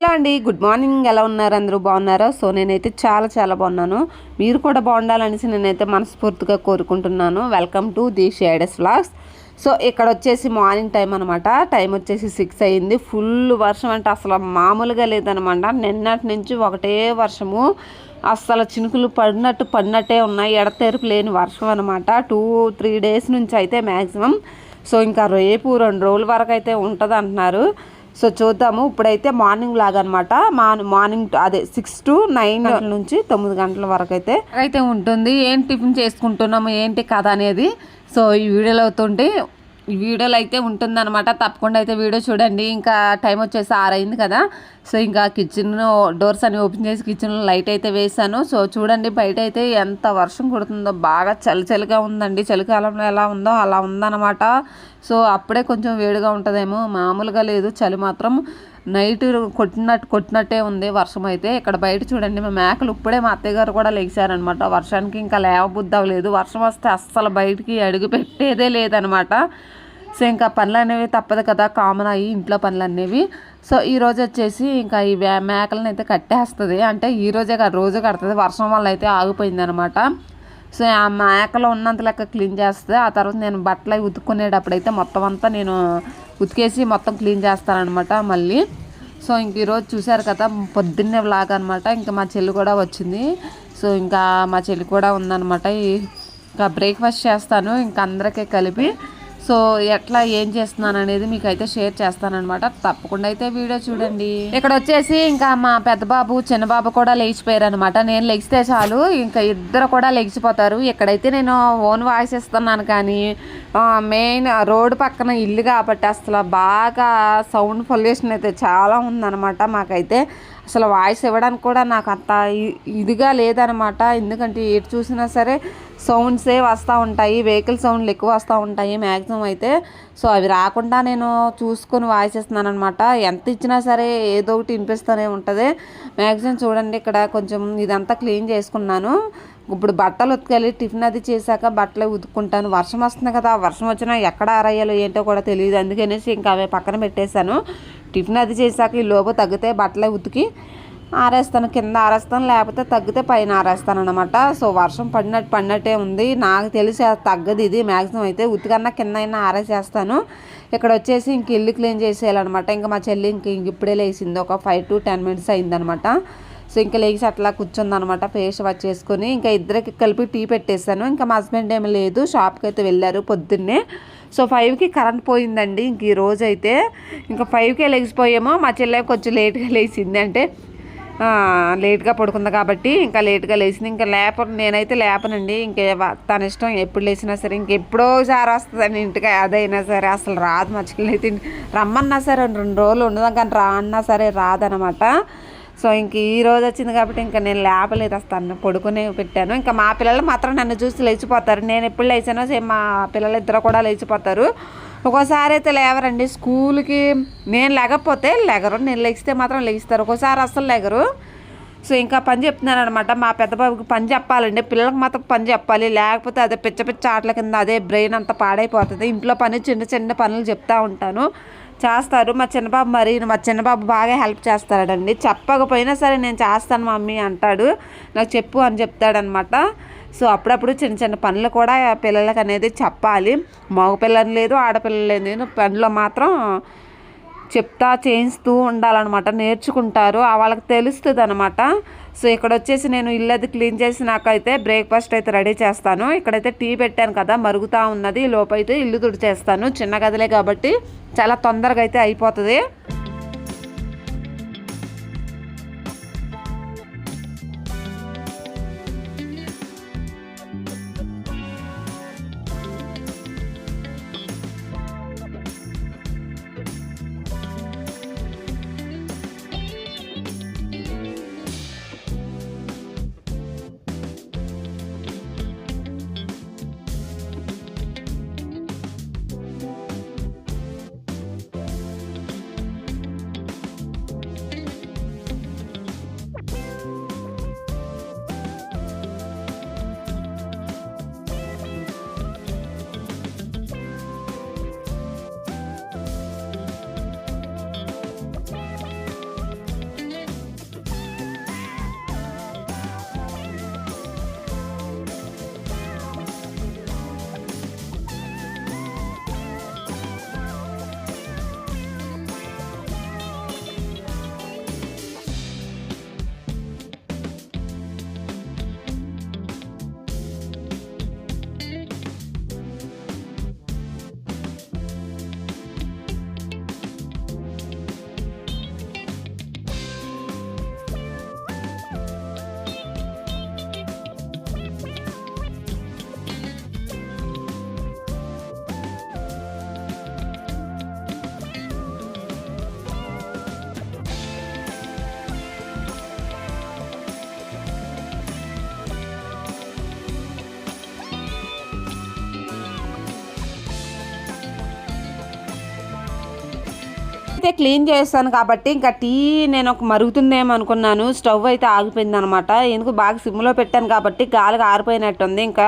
Hello అండి good morning. ఎలా ఉన్నారు? అందరూ బాగున్నారు? సో నేనైతే చాలా చాలా బాగున్నాను. మీరు కూడా బాగుండాలనేసి నేనైతే మనస్ఫూర్తిగా కోరుకుంటున్నాను. Welcome to the Shades vlogs so ఇక్కడ వచ్చేసి మార్నింగ్ టైం అనమాట టైం వచ్చేసి సిక్స్ అయింది. ఫుల్ వర్షం అంటే అసలు మామూలుగా లేదనమాట నిన్నటి నుంచి ఒకటే వర్షము. అస్సలు చినుకులు పడినట్టు పడినట్టే ఉన్నాయి. ఎడతెరుపు లేని వర్షం అనమాట టూ త్రీ డేస్ నుంచి అయితే మ్యాక్సిమం సో ఇంకా రేపు రెండు రోజుల వరకు అయితే ఉంటుంది అంటున్నారు సో చూద్దాము. ఇప్పుడైతే మార్నింగ్ లాగా అనమాట మార్నింగ్ అదే సిక్స్ టు నైన్ గంటల నుంచి తొమ్మిది గంటల వరకు అయితే. అయితే ఉంటుంది. ఏం టిఫిన్ చేసుకుంటున్నాము? ఏంటి కథ అనేది? సో ఈ వీడియోలో అవుతుంటే వీడియోలో అయితే ఉంటుందన్నమాట. తప్పకుండా అయితే వీడియో చూడండి. ఇంకా టైం వచ్చేసి ఆరైంది కదా. సో ఇంకా కిచెన్ డోర్స్ అని ఓపెన్ చేసి కిచెన్లో లైట్ అయితే వేసాను సో చూడండి బయట అయితే ఎంత వర్షం కుడుతుందో. బాగా చలి చలిగా ఉందండి. చలికాలంలో ఎలా ఉందో అలా ఉందన్నమాట. సో అప్పుడే కొంచెం వేడిగా ఉంటుందేమో. మామూలుగా లేదు. చలి మాత్రం నైట్ కొట్టినట్టు కొట్టినట్టే ఉంది వర్షం అయితే. ఇక్కడ బయట చూడండి. మా మేకలు ఇప్పుడే మా అత్తయ్య గారు కూడా లేచారనమాట వర్షానికి ఇంకా లేవబుద్ధి అవ్వలేదు వర్షం వస్తే అస్సలు బయటికి అడుగు పెట్టేదే లేదనమాట సో ఇంకా పనులు అనేవి తప్పదు కదా కామన్ అయ్యి ఇంట్లో పనులు అనేవి సో ఈ రోజు వచ్చేసి ఇంకా ఈ మేకలను అయితే కట్టేస్తుంది. అంటే ఈరోజే రోజే కాదు రోజు కడుతుంది. వర్షం వల్ల అయితే ఆగిపోయింది అనమాట సో ఆ మేకలో ఉన్నంత లెక్క క్లీన్ చేస్తే ఆ తర్వాత నేను బట్టలు అవి మొత్తం అంతా నేను ఉతికేసి మొత్తం క్లీన్ చేస్తానమాట మళ్ళీ. సో ఇంక ఈరోజు చూశారు కదా పొద్దున్నే వ్లాగ్ అనమాట. ఇంకా మా చెల్లి కూడా వచ్చింది. సో ఇంకా మా చెల్లి కూడా ఉందన్నమాట ఇంకా బ్రేక్ఫాస్ట్ చేస్తాను. ఇంకా అందరికీ కలిపి సో ఎట్లా ఏం చేస్తున్నాను అనేది మీకు అయితే షేర్ చేస్తానమాట తప్పకుండా అయితే వీడియో చూడండి. ఇక్కడ వచ్చేసి ఇంకా మా పెద్ద బాబు చిన్న బాబు కూడా లేచిపోయారు అనమాట నేను లెగిస్తే చాలు ఇంకా ఇద్దరు కూడా లెగిసిపోతారు ఇక్కడైతే నేను ఓన్ వాయిస్ ఇస్తున్నాను కానీ మెయిన్ రోడ్డు పక్కన ఇల్లు కాబట్టి అసలు బాగా సౌండ్ పొల్యూషన్ అయితే చాలా ఉందన్నమాట మాకైతే. అసలు వాయిస్ ఇవ్వడానికి కూడా నాకు అంత ఇదిగా లేదనమాట. ఎందుకంటే ఎటు చూసినా సరే సౌండ్సే వస్తూ ఉంటాయి వెహికల్ సౌండ్లు ఎక్కువ వస్తూ ఉంటాయి మ్యాక్సిమం అయితే. సో అవి రాకుండా నేను చూసుకొని వాయిస్ ఇస్తున్నాను అనమాట ఎంత ఇచ్చినా సరే ఏదో ఒకటి వినిపిస్తూనే ఉంటుంది. మ్యాక్సిమం చూడండి ఇక్కడ కొంచెం ఇదంతా క్లీన్ చేసుకున్నాను. ఇప్పుడు బట్టలు ఉతకాలి టిఫిన్ అది చేశాక బట్టలు ఉతుక్కుంటాను. వర్షం వస్తుంది కదా వర్షం వచ్చినా ఎక్కడ ఆరయ్యాలో ఏంటో కూడా తెలియదు. అందుకనేసి ఇంకా అవి పక్కన పెట్టేశాను. టిఫిన్ అది చేశాక ఈ లోపు తగ్గితే బట్టలే ఉతికి ఆరేస్తాను కింద ఆరేస్తాను లేకపోతే తగ్గితే పైన ఆరేస్తాను అనమాట సో వర్షం పడినట్టు పడినట్టే ఉంది. నాకు తెలిసి తగ్గదు ఇది. మ్యాక్సిమం అయితే ఉతికన్నా కింద అయినా ఆరేసేస్తాను. ఇక్కడ వచ్చేసి ఇంక ఇల్లు క్లీన్ చేసేయాలన్నమాట. ఇంకా మా చెల్లి ఇంక ఇప్పుడే లేచింది. ఒక ఫైవ్ టు టెన్ మినిట్స్ అయిందనమాట సో ఇంకా లేచి అట్లా కూర్చుందనమాట ఫేస్ వాష్ చేసుకొని ఇంకా ఇద్దరికి కలిపి టీ పెట్టేశాను. ఇంకా మా హస్బెండ్ ఏమి లేదు. షాప్కి అయితే వెళ్ళారు పొద్దున్నే. సో ఫైవ్కి కరెంట్ పోయిందండి. ఇంక ఈ రోజు అయితే ఇంకా ఫైవ్కే లేచిపోయామో. మా చెల్లె కొంచెం లేట్గా లేచింది. అంటే లేట్గా పడుకుంది కాబట్టి ఇంకా లేట్గా లేచింది. ఇంకా లేప నేనైతే లేపనండి. ఇంకా తన ఇష్టం ఎప్పుడు లేచినా సరే ఇంకెప్పుడో సారి వస్తుందండి ఇంటికి. అదైనా సరే అసలు రాదు మా చెల్లి. రమ్మన్నా సరే రెండు రోజులు ఉండదాం కానీ రా అన్నా సరే రాదనమాట సో ఇంక ఈ రోజు వచ్చింది కాబట్టి ఇంకా నేను లేపలేదు వస్తాను పడుకునే పెట్టాను. ఇంకా మా పిల్లలు మాత్రం నన్ను చూసి లేచిపోతారు. నేను ఎప్పుడు లేచానో సేమ్ మా పిల్లలు ఇద్దరు కూడా లేచిపోతారు. ఒక్కోసారి అయితే లేవరండి. స్కూల్కి నేను లేకపోతే లెగరు. నేను లెగిస్తే మాత్రం లెగిస్తారు ఒక్కోసారి అస్సలు లెగరు. సో ఇంకా పని చెప్తున్నాను అనమాట మా పెద్ద బాబుకి పని చెప్పాలండి. పిల్లలకు మాత్రం పని చెప్పాలి. లేకపోతే అదే పిచ్చ పిచ్చ ఆటల కింద అదే బ్రెయిన్ అంతా పాడైపోతుంది. ఇంట్లో పని చిన్న చిన్న పనులు చెప్తా ఉంటాను. చేస్తారు. మా చిన్నబాబు మరి మా చిన్నబాబు బాగా హెల్ప్ చేస్తాడండి చెప్పకపోయినా సరే నేను చేస్తాను మమ్మీ అంటాడు. నాకు చెప్పు అని చెప్తాడనమాట. సో అప్పుడప్పుడు చిన్న చిన్న పనులు కూడా పిల్లలకు అనేది చెప్పాలి. మగపిల్లలు లేదు ఆడపిల్లలు లేదు. పనులు మాత్రం చెప్తా చేయిస్తూ ఉండాలన్నమాట. నేర్చుకుంటారు. వాళ్ళకి తెలుస్తుంది అనమాట సో ఇక్కడ వచ్చేసి నేను ఇల్లు అది క్లీన్ చేసి నాకైతే బ్రేక్ఫాస్ట్ అయితే రెడీ చేస్తాను. ఇక్కడైతే టీ పెట్టాను కదా మరుగుతూ ఉన్నది. లోపైతే ఇల్లు తుడిచేస్తాను. చిన్న గదిలే కాబట్టి చాలా తొందరగా అయితే అయిపోతుంది. అయితే క్లీన్ చేస్తాను కాబట్టి ఇంకా టీ నేను ఒక మరుగుతుందేమో అనుకున్నాను. స్టవ్ అయితే ఆగిపోయింది అనమాట ఎందుకు? బాగా సిమ్లో పెట్టాను కాబట్టి గాలిగా ఆరిపోయినట్టుంది. ఇంకా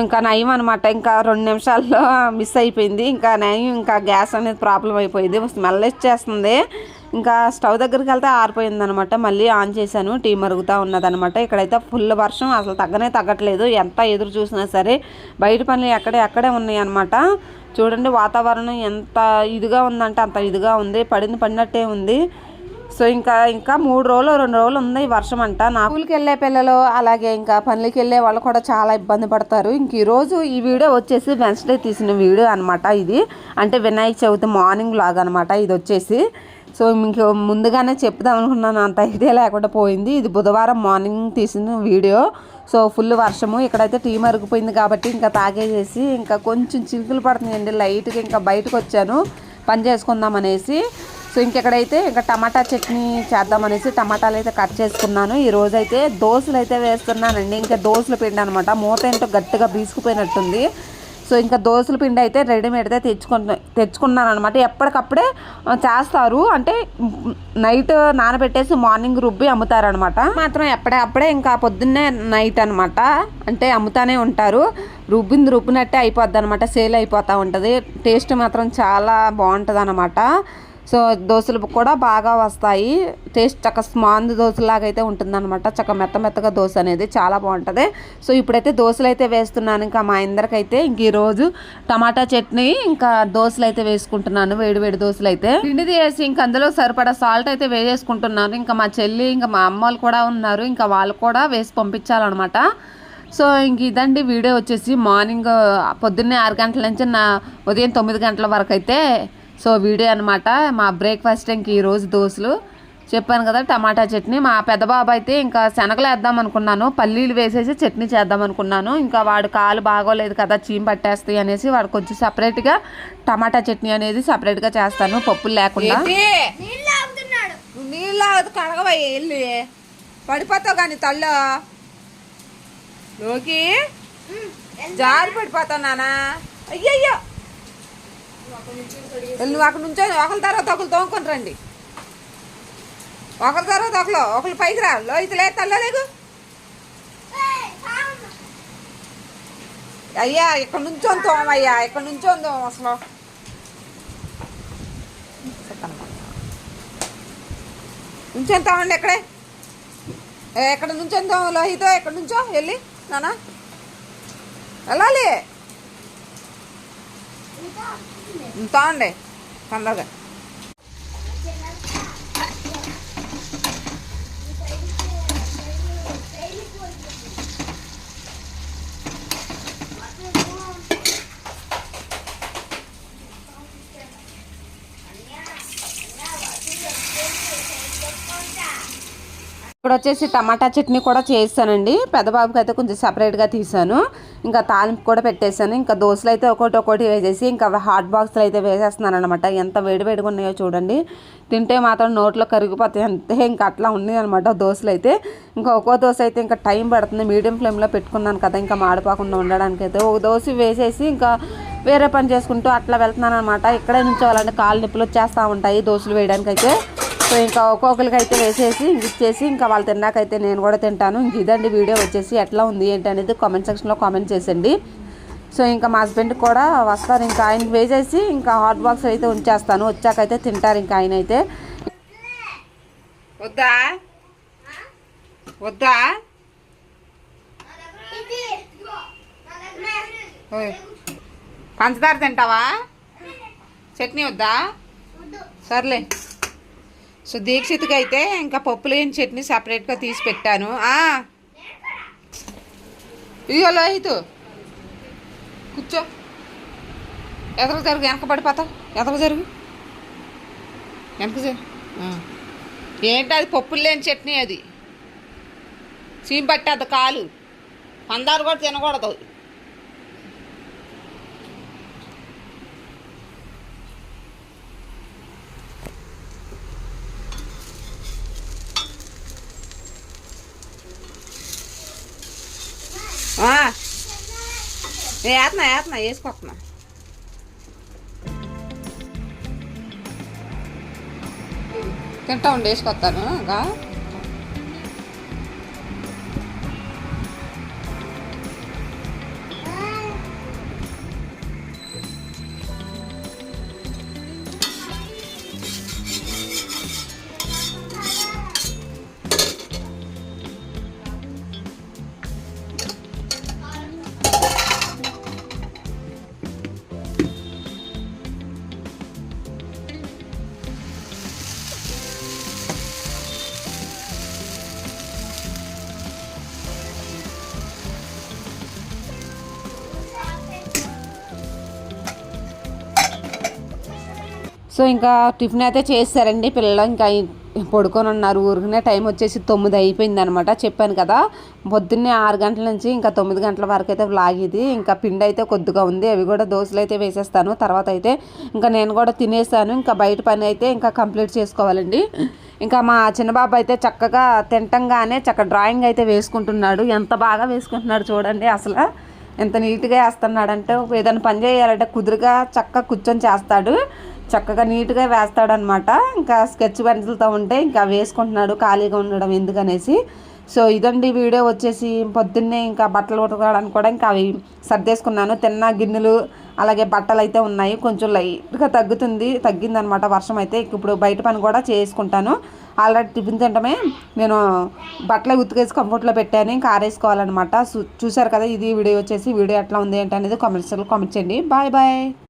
ఇంకా నయం అనమాట. ఇంకా రెండు నిమిషాల్లో మిస్ అయిపోయింది. ఇంకా నయం ఇంకా గ్యాస్ అనేది ప్రాబ్లం అయిపోయింది. స్మెల్ వచ్చేస్తుంది. ఇంకా స్టవ్ దగ్గరికి వెళ్తే ఆరిపోయింది అనమాట మళ్ళీ ఆన్ చేశాను. టీ మరుగుతూ ఉన్నదనమాట. ఇక్కడైతే ఫుల్ వర్షం. అసలు తగ్గనే తగ్గట్లేదు. ఎంత ఎదురు చూసినా సరే బయట పనులు ఎక్కడే ఎక్కడే ఉన్నాయి అనమాట చూడండి వాతావరణం ఎంత ఇదిగా ఉందంటే అంత ఇదిగా ఉంది. పడింది పడినట్టే ఉంది. సో ఇంకా ఇంకా మూడు రోజులు రెండు రోజులు ఉంది వర్షం అంట. నా స్కూల్కి వెళ్ళే పిల్లలు అలాగే ఇంకా పనులకి వెళ్ళే వాళ్ళు కూడా చాలా ఇబ్బంది పడతారు. ఇంక ఈరోజు ఈ వీడియో వచ్చేసి వెన్స్డే తీసిన వీడియో అనమాట ఇది. అంటే వినాయక చవితి మార్నింగ్ లాగా అనమాట ఇది వచ్చేసి. సో మీకు ముందుగానే చెప్దాం అనుకున్నాను అంత ఐడియా లేకుండా పోయింది. ఇది బుధవారం మార్నింగ్ తీసిన వీడియో. సో ఫుల్ వర్షము ఇక్కడైతే టీ మరుగుపోయింది కాబట్టి ఇంకా తాగేసేసి ఇంకా కొంచెం చిలుకులు పడుతున్నాయండి లైట్గా ఇంకా బయటకు వచ్చాను. పని చేసుకుందాం అనేసి. సో ఇంకెక్కడైతే ఇంకా టమాటా చట్నీ చేద్దామనేసి టమాటాలు అయితే కట్ చేసుకున్నాను. ఈరోజు అయితే దోశలు అయితే వేస్తున్నానండి. ఇంకా దోశల పిండి అనమాట మూత ఏంటో గట్టిగా బీసుకుపోయినట్టుంది. సో ఇంకా దోశల పిండి అయితే రెడీమేడ్ అయితే తెచ్చుకున్న తెచ్చుకున్నాను అనమాట ఎప్పటికప్పుడే చేస్తారు. అంటే నైట్ నానబెట్టేసి మార్నింగ్ రుబ్బి అమ్ముతారనమాట మాత్రం ఎప్పటికప్పుడే ఇంకా పొద్దున్నే నైట్ అనమాట అంటే అమ్ముతానే ఉంటారు. రుబ్బింది రుబ్బినట్టే అయిపోద్ది అనమాట సేల్ అయిపోతూ ఉంటుంది. టేస్ట్ మాత్రం చాలా బాగుంటుంది అనమాట సో దోశలు కూడా బాగా వస్తాయి. టేస్ట్ చక్క స్మాంద్ దోశలాగా అయితే ఉంటుందన్నమాట. చక్క మెత్త మెత్తగా దోశ అనేది చాలా బాగుంటుంది. సో ఇప్పుడైతే దోశలు అయితే వేస్తున్నాను. ఇంకా మా ఇందరికైతే ఇంక ఈరోజు టమాటా చట్నీ ఇంకా దోశలు అయితే వేసుకుంటున్నాను. వేడి వేడి దోశలు అయితే. పిండిది వేసి ఇంకా అందులో సరిపడా సాల్ట్ అయితే వేసేసుకుంటున్నాను. ఇంకా మా చెల్లి ఇంకా మా అమ్మ వాళ్ళు కూడా ఉన్నారు. ఇంకా వాళ్ళు కూడా వేసి పంపించాలన్నమాట. సో ఇంక ఇదండి వీడియో వచ్చేసి మార్నింగ్ పొద్దున్నే ఆరు గంటల నుంచి నా ఉదయం తొమ్మిది గంటల వరకు అయితే సో వీడియో అనమాట మా బ్రేక్ఫాస్ట్ ఇంక ఈరోజు దోశలు. చెప్పాను కదా టమాటా చట్నీ. మా పెద్ద బాబు అయితే ఇంకా శనగలు వేద్దాం అనుకున్నాను. పల్లీలు వేసేసి చట్నీ చేద్దాం అనుకున్నాను. ఇంకా వాడు కాలు బాగోలేదు కదా చీమ పట్టేస్తాయి అనేసి వాడు కొంచెం సపరేట్గా టమాటా చట్నీ అనేది సపరేట్గా చేస్తాను పప్పులు లేకుండా. నీళ్ళు కడగవా వెళ్ళి పడిపోతావు కానీ తల్లో. లోకి. జారి పడిపోతావు నానా. అయ్యయ్యో. నువ్వు అక్కడ నుంచో ఒకరి తర్వాత ఒకరు తోముకొని రండి. ఒకరి తర్వాత ఒకరు ఒకరు పైకి రా. లోహిత లేదు తల్లో అయ్యా ఇక్కడ నుంచో తోమయ్యా ఇక్కడ నుంచో తోము అసలు. నుంచొని తోమండి ఎక్కడే? ఎక్కడ నుంచొని తోమ లోహితో ఎక్కడ నుంచో? వెళ్ళి నానా. వెళ్ళాలి. తోండి తొందరగా ఇప్పుడు వచ్చేసి టమాటా చట్నీ కూడా చేస్తానండి. పెద్ద బాబుకి అయితే కొంచెం సపరేట్గా తీసాను. ఇంకా తాలింపు కూడా పెట్టేశాను. ఇంకా దోశలు అయితే ఒకటి ఒకటి వేసేసి ఇంకా హాట్ బాక్స్లో అయితే వేసేస్తున్నాను అనమాట ఎంత వేడివేడిగా ఉన్నాయో చూడండి. తింటే మాత్రం నోట్లో కరిగిపోతాయి అంతే. ఇంకా అట్లా ఉన్నాయి అనమాట దోశలు అయితే ఇంకా ఒక్కో దోశ అయితే ఇంకా టైం పడుతుంది. మీడియం ఫ్లేమ్లో పెట్టుకున్నాను కదా ఇంకా మాడిపోకుండా ఉండడానికి అయితే. ఒక దోశ వేసేసి ఇంకా వేరే పని చేసుకుంటూ అట్లా వెళ్తున్నాను అనమాట ఇక్కడే నుంచి వాళ్ళంటే కాళ్ళు నొప్పులు వచ్చేస్తూ ఉంటాయి దోశలు వేయడానికి అయితే సో ఇంకా ఒక్కొక్కరికి అయితే వేసేసి ఇచ్చేసి ఇంకా వాళ్ళు తిన్నాకైతే నేను కూడా తింటాను. ఇంక ఇదండి వీడియో వచ్చేసి ఎట్లా ఉంది ఏంటి అనేది కామెంట్ సెక్షన్లో కామెంట్ చేసండి సో ఇంకా మా హస్బెండ్ కూడా వస్తారు. ఇంకా ఆయనకి వేసేసి ఇంకా హాట్ బాక్స్ అయితే ఉంచేస్తాను. వచ్చాకైతే తింటారు ఇంకా ఆయన అయితే వద్దా? వద్దా పంచదార తింటావా? చట్నీ వద్దా? సర్లే. సో దీక్షిత్కి అయితే ఇంకా పప్పు లేని చట్నీ సపరేట్గా తీసి పెట్టాను. ఆ. ఇదిగో లోహితు కూర్చో. ఎదరు జరుగు వెనక పడిపోతావు. ఎదరు జరుగు. వెనక జరుగు. ఏంటి అది పప్పులు లేని చట్నీ అది? చీమ పట్టేది కాలు. పందారు కూడా తినకూడదు. వేస్తున్నా వేస్తున్నా వేసుకొస్తున్నా తింటా ఉండి వేసుకొస్తాను ఇంకా సో ఇంకా టిఫిన్ అయితే చేస్తారండి. పిల్లలు ఇంకా పడుకొని ఉన్నారు. ఊరికనే టైం వచ్చేసి తొమ్మిది అయిపోయింది అనమాట చెప్పాను కదా పొద్దున్నే ఆరు గంటల నుంచి ఇంకా తొమ్మిది గంటల వరకు అయితే వ్లాగ్ ఇది. ఇంకా పిండి అయితే కొద్దిగా ఉంది. అవి కూడా దోశలు అయితే వేసేస్తాను. తర్వాత అయితే ఇంకా నేను కూడా తినేస్తాను ఇంకా బయట పని అయితే ఇంకా కంప్లీట్ చేసుకోవాలండి. ఇంకా మా చిన్నబాబు అయితే చక్కగా తింటంగానే చక్క డ్రాయింగ్ అయితే వేసుకుంటున్నాడు. ఎంత బాగా వేసుకుంటున్నాడు చూడండి అసలు. ఎంత నీట్గా వేస్తున్నాడంటే ఏదైనా పని చేయాలంటే కుదురుగా చక్కగా కూర్చొని చేస్తాడు. చక్కగా నీట్గా వేస్తాడనమాట. ఇంకా స్కెచ్ పెన్సిల్తో ఉంటే ఇంకా వేసుకుంటున్నాడు ఖాళీగా ఉండడం ఎందుకనేసి. సో ఇదండి వీడియో వచ్చేసి పొద్దున్నే ఇంకా బట్టలు ఉతకడానికి కూడా ఇంకా అవి సర్దేసుకున్నాను. తిన్న గిన్నెలు అలాగే బట్టలు అయితే ఉన్నాయి. కొంచెం లైట్గా తగ్గుతుంది తగ్గిందనమాట వర్షం అయితే. ఇప్పుడు బయట పని కూడా చేసుకుంటాను. ఆల్రెడీ టిఫిన్ తింటమే నేను బట్టలు ఉతికేసి కంఫర్ట్లో పెట్టాను. ఇంకా ఆరేసుకోవాలన్నమాట చూ- చూశారు కదా ఇది వీడియో వచ్చేసి వీడియో ఎట్లా ఉంది ఏంటి అనేది కామెంట్స్లో కామెంట్ చేయండి. Bye bye.